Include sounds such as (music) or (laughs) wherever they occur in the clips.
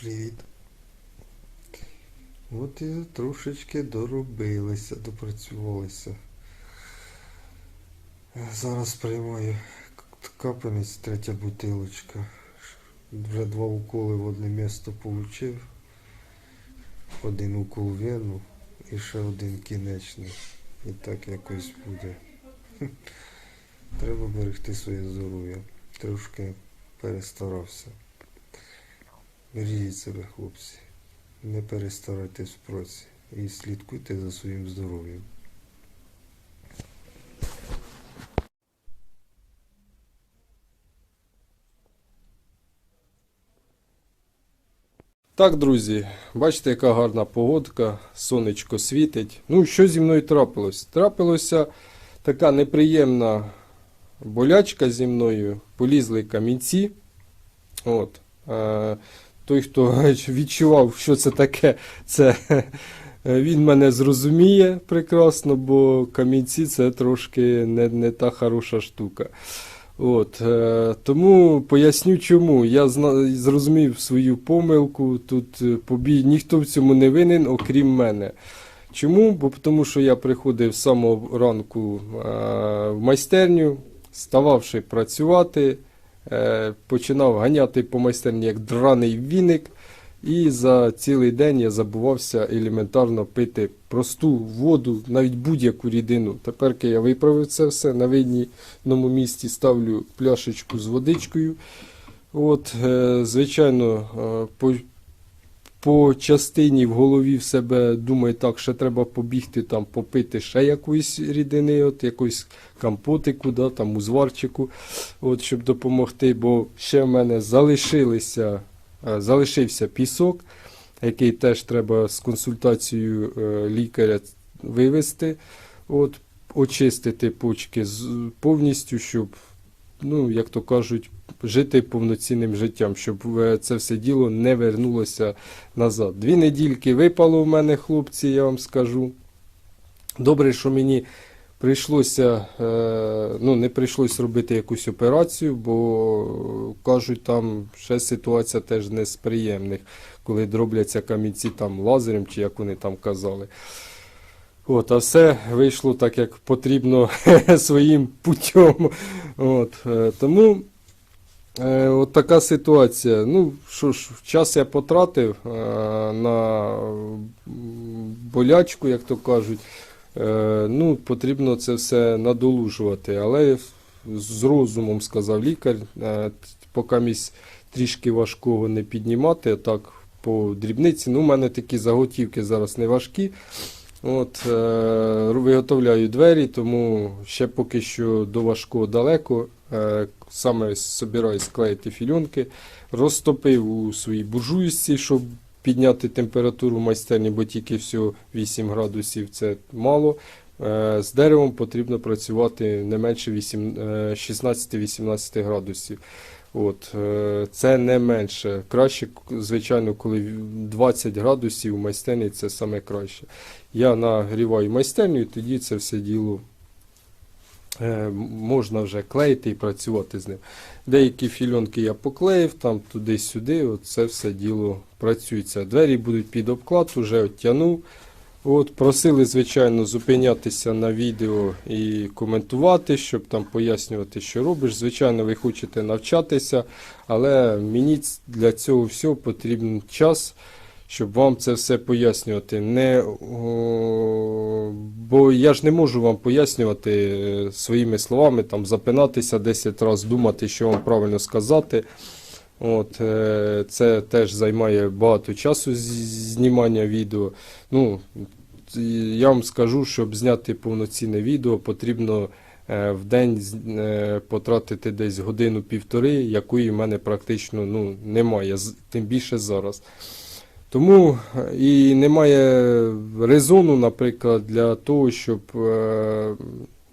Привіт. От і трошечки доробилися, допрацювалися. Зараз приймаю к- капанець, третя бутилочка. Вже два уколи в одне місто получив. Один укол вену і ще один кінечний. І так якось буде. Треба берегти своє здоров'я. Трошки перестарався. Бережіть себе, хлопці. Не перестарайтесь в і слідкуйте за своїм здоров'ям. Так, друзі, бачите, яка гарна погодка, сонечко світить. Ну, що зі мною трапилось? Трапилося така неприємна болячка зі мною, полізли камінці. От. Е, той, хто відчував, що це таке, це він мене зрозуміє прекрасно, бо камінці це трошки не, не та хороша штука. От, е, тому поясню чому. Я зрозумів свою помилку. Тут е, побій ніхто в цьому не винен, окрім мене. Чому? Бо тому що я приходив з самого ранку е, в майстерню, стававши працювати, е, починав ганяти по майстерні як драний віник. І за цілий день я забувався елементарно пити просту воду, навіть будь-яку рідину. Тепер я виправив це все на видному місці ставлю пляшечку з водичкою. От, е, звичайно, е, по, частині в голові в себе думаю, так, ще треба побігти там, попити ще якоїсь рідини, от якоїсь компотику, да, там, узварчику, от, щоб допомогти, бо ще в мене залишилися, е, залишився пісок, який теж треба з консультацією е, лікаря вивести, от, очистити почки повністю, щоб, ну, як то кажуть, жити повноцінним життям, щоб е, це все діло не вернулося назад. Дві недільки випало в мене, хлопці, я вам скажу. Добре, що мені прийшлося, е, ну, не прийшлось робити якусь операцію, бо кажуть, там ще ситуація теж не з приємних, коли дробляться камінці там лазером, чи як вони там казали. От, а все вийшло так, як потрібно (laughs) своїм путем. От, е, тому е, от така ситуація. Ну, що ж, час я потратив е, на болячку, як то кажуть. Е, ну, потрібно це все надолужувати. Але з розумом сказав лікар, е, поки місь трішки важкого не піднімати, так по дрібниці. Ну, у мене такі заготівки зараз не важкі. От, е, виготовляю двері, тому ще поки що до важкого далеко. Е, саме собираюсь склеїти фільонки. Розтопив у своїй буржуйці, щоб підняти температуру в майстерні, бо тільки всього 8 градусів це мало. Е, з деревом потрібно працювати не менше вісім- е, 16-18 градусів. От, е, це не менше. Краще, звичайно, коли 20 градусів у майстерні це саме краще. Я нагріваю майстерню і тоді це все діло е, можна вже клеїти і працювати з ним. Деякі фільонки я поклеїв, там туди-сюди, це все діло працюється. Двері будуть під обклад, вже оттягнув. От, просили, звичайно, зупинятися на відео і коментувати, щоб там пояснювати, що робиш. Звичайно, ви хочете навчатися, але мені для цього всього потрібен час, щоб вам це все пояснювати. Не, о, бо я ж не можу вам пояснювати е, своїми словами, там, запинатися 10 разів, думати, що вам правильно сказати. От, е, це теж займає багато часу знімання відео. Ну, я вам скажу, щоб зняти повноцінне відео, потрібно е, в день е, потратити десь годину-півтори, якої в мене практично ну, немає, тим більше зараз. Тому і немає резону, наприклад, для того, щоб,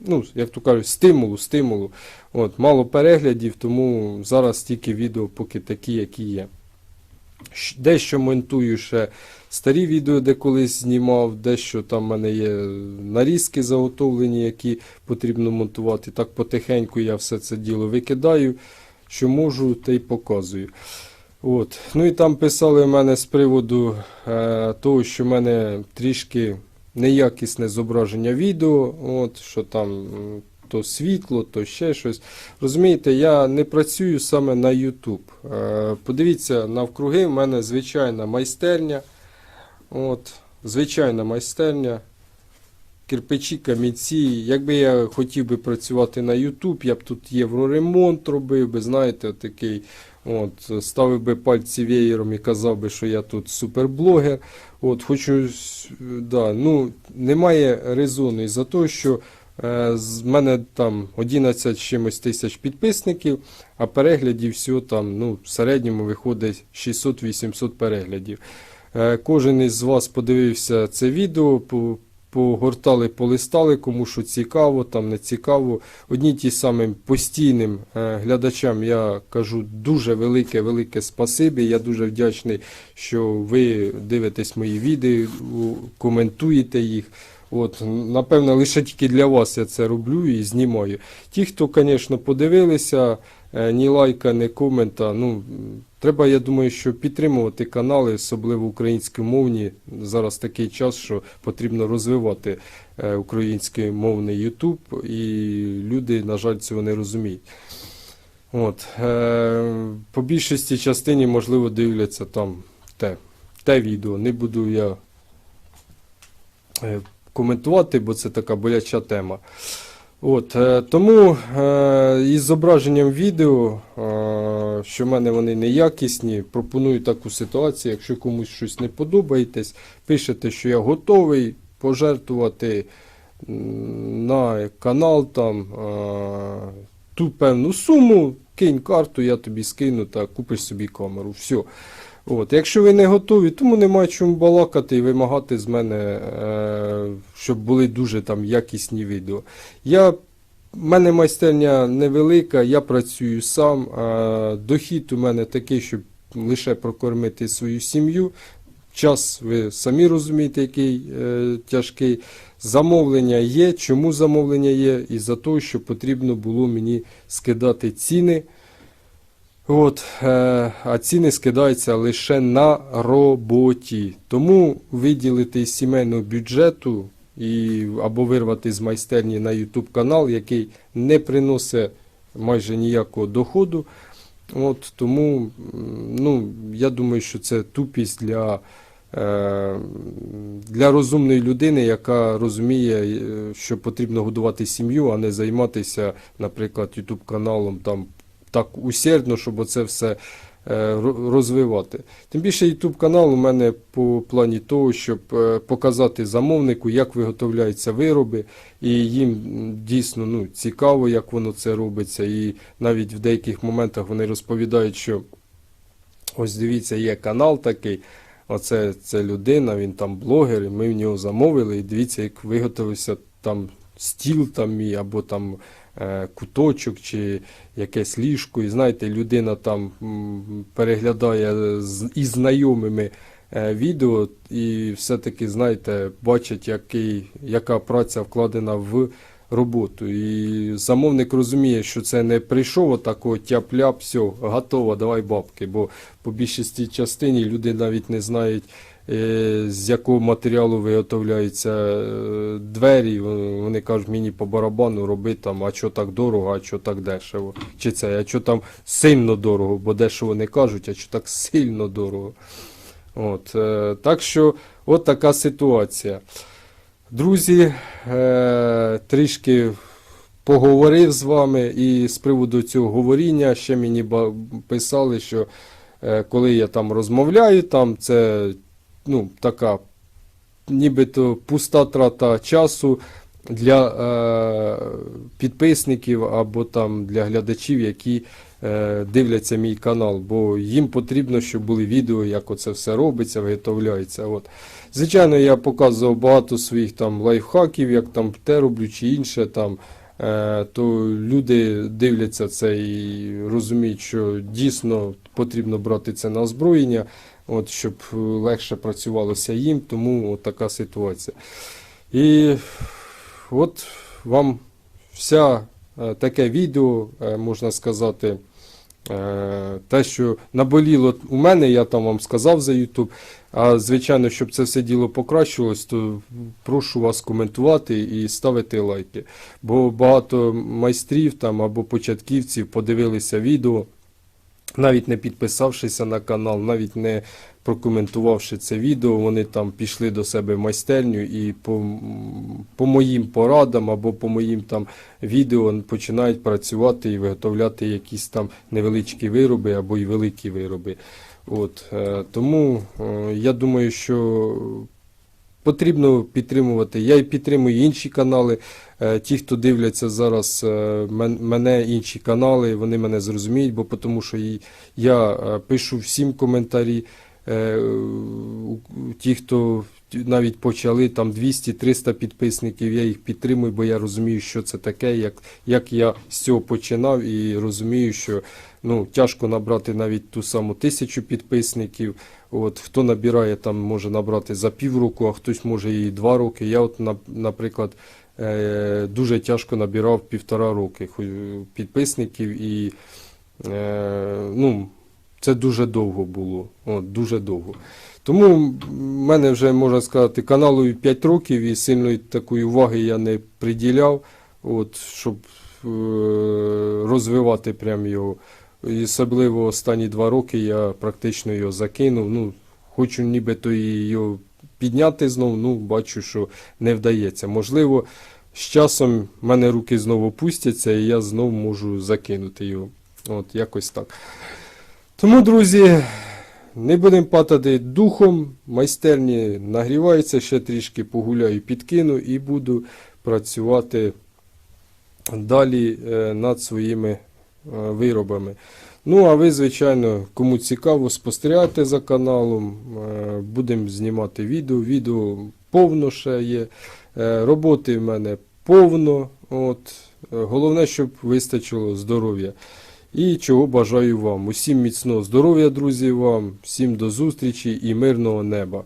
ну, як то кажуть, стимулу, стимулу. От, мало переглядів, тому зараз тільки відео поки такі, які є. Дещо монтую ще старі відео, де колись знімав, дещо там в мене є нарізки заготовлені, які потрібно монтувати. Так потихеньку я все це діло викидаю, що можу, те й показую. От. Ну і там писали в мене з приводу е, того, що в мене трішки неякісне зображення відео, от, що там то світло, то ще щось. Розумієте, я не працюю саме на YouTube. Е, подивіться, навкруги в мене звичайна майстерня. От, звичайна майстерня. Кирпичі, камінці. Якби я хотів би працювати на YouTube, я б тут євроремонт робив би, знаєте, такий. От, ставив би пальці веєром і казав би, що я тут суперблогер. От, хочу, да, ну, немає резону із-за того, що е, з мене там 11 чимось тисяч підписників, а переглядів всього там, ну, в середньому виходить 600-800 переглядів. Е, Кожен із вас подивився це відео, погортали, полистали, кому що цікаво, там не цікаво. Одні ті самим постійним е, глядачам я кажу дуже велике, велике спасибі. Я дуже вдячний, що ви дивитесь мої відео, коментуєте їх. От, напевно, лише тільки для вас я це роблю і знімаю. Ті, хто, звісно, подивилися, е, ні лайка, ні комента. Ну, треба, я думаю, що підтримувати канали, особливо українськомовні. Зараз такий час, що потрібно розвивати е, українськомовний YouTube, і люди, на жаль, цього не розуміють. От, е, по більшості частині, можливо, дивляться там те, те відео. Не буду я е, коментувати, бо це така боляча тема. От, тому із зображенням відео, що в мене вони неякісні, пропоную таку ситуацію. Якщо комусь щось не подобаєтесь, пишете, що я готовий пожертвувати на канал там ту певну суму, кинь карту, я тобі скину та купиш собі камеру. Все. От, якщо ви не готові, тому немає чому балакати і вимагати з мене, е, щоб були дуже там якісні відео. Я, в мене майстерня невелика, я працюю сам. Дохід у мене такий, щоб лише прокормити свою сім'ю. Час, ви самі розумієте, який е, тяжкий. Замовлення є. Чому замовлення є? Із-за того, що потрібно було мені скидати ціни. От, е, а ціни скидаються лише на роботі. Тому виділити із сімейного бюджету і, або вирвати з майстерні на YouTube канал, який не приносить майже ніякого доходу. От, тому ну, я думаю, що це тупість для, е, для розумної людини, яка розуміє, е, що потрібно годувати сім'ю, а не займатися, наприклад, YouTube каналом там так усердно, щоб оце все розвивати. Тим більше YouTube канал у мене по плані того, щоб е, показати замовнику, як виготовляються вироби, і їм дійсно ну, цікаво, як воно це робиться. І навіть в деяких моментах вони розповідають, що ось дивіться, є канал такий. Оце це людина, він там блогер, і ми в нього замовили. І дивіться, як виготовився там стіл там мій, або там е, куточок, чи якесь ліжко. І знаєте, людина там переглядає із знайомими е, відео, і все-таки, знаєте, бачить, який, яка праця вкладена в роботу. І замовник розуміє, що це не прийшов отако тяп-ляп, все, готово, давай бабки. Бо по більшості частині люди навіть не знають, е, з якого матеріалу виготовляються е, двері. Вони кажуть, мені по барабану роби там, а що так дорого, а що так дешево. Чи це, а що там сильно дорого, бо дешево не кажуть, а що так сильно дорого. От, е, так що, от така ситуація. Друзі, е, трішки поговорив з вами і з приводу цього говоріння ще мені писали, що е, коли я там розмовляю, там це ну, така нібито пуста трата часу для е, підписників або там для глядачів, які е, дивляться мій канал, бо їм потрібно, щоб були відео, як оце все робиться, виготовляється. От. Звичайно, я показував багато своїх там лайфхаків, як там те роблю чи інше там. Е, То люди дивляться це і розуміють, що дійсно потрібно брати це на озброєння, от, щоб легше працювалося їм, тому от така ситуація. І от вам вся е, таке відео, е, можна сказати, Те, що наболіло у мене, я там вам сказав за YouTube. А звичайно, щоб це все діло покращилось, то прошу вас коментувати і ставити лайки. Бо багато майстрів там або початківців подивилися відео, навіть не підписавшися на канал, навіть не прокоментувавши це відео, вони там пішли до себе в майстерню і по, по моїм порадам або по моїм там відео починають працювати і виготовляти якісь там невеличкі вироби або й великі вироби. От, е, тому е, я думаю, що потрібно підтримувати. Я і підтримую інші канали. Е, Ті, хто дивляться зараз мене, інші канали, вони мене зрозуміють, бо тому що я пишу всім коментарі. Е, Ті, хто навіть почали там 200-300 підписників, я їх підтримую, бо я розумію, що це таке, як, як я з цього починав, і розумію, що ну, тяжко набрати навіть ту саму тисячу підписників. От, хто набирає, там може набрати за півроку, а хтось може і два роки. Я, от, наприклад, е, дуже тяжко набирав півтора роки підписників, і е, ну, це дуже довго було. От, дуже довго. Тому в мене вже, можна сказати, каналу 5 років і сильної такої уваги я не приділяв, от, щоб е, розвивати прям його. І особливо останні два роки я практично його закинув. Ну, хочу нібито його підняти знову, ну бачу, що не вдається. Можливо, з часом в мене руки знову пустяться, і я знову можу закинути його. От, якось так. Тому, друзі, не будемо падати духом, майстерні нагріваються, ще трішки погуляю, підкину і буду працювати далі е, над своїми е, виробами. Ну, а ви, звичайно, кому цікаво, спостерігайте за каналом. е, Будемо знімати відео. Відео повно ще є. Роботи в мене повно. От. Головне, щоб вистачило здоров'я. І чого бажаю вам. Усім міцного здоров'я, друзі, вам, всім до зустрічі і мирного неба.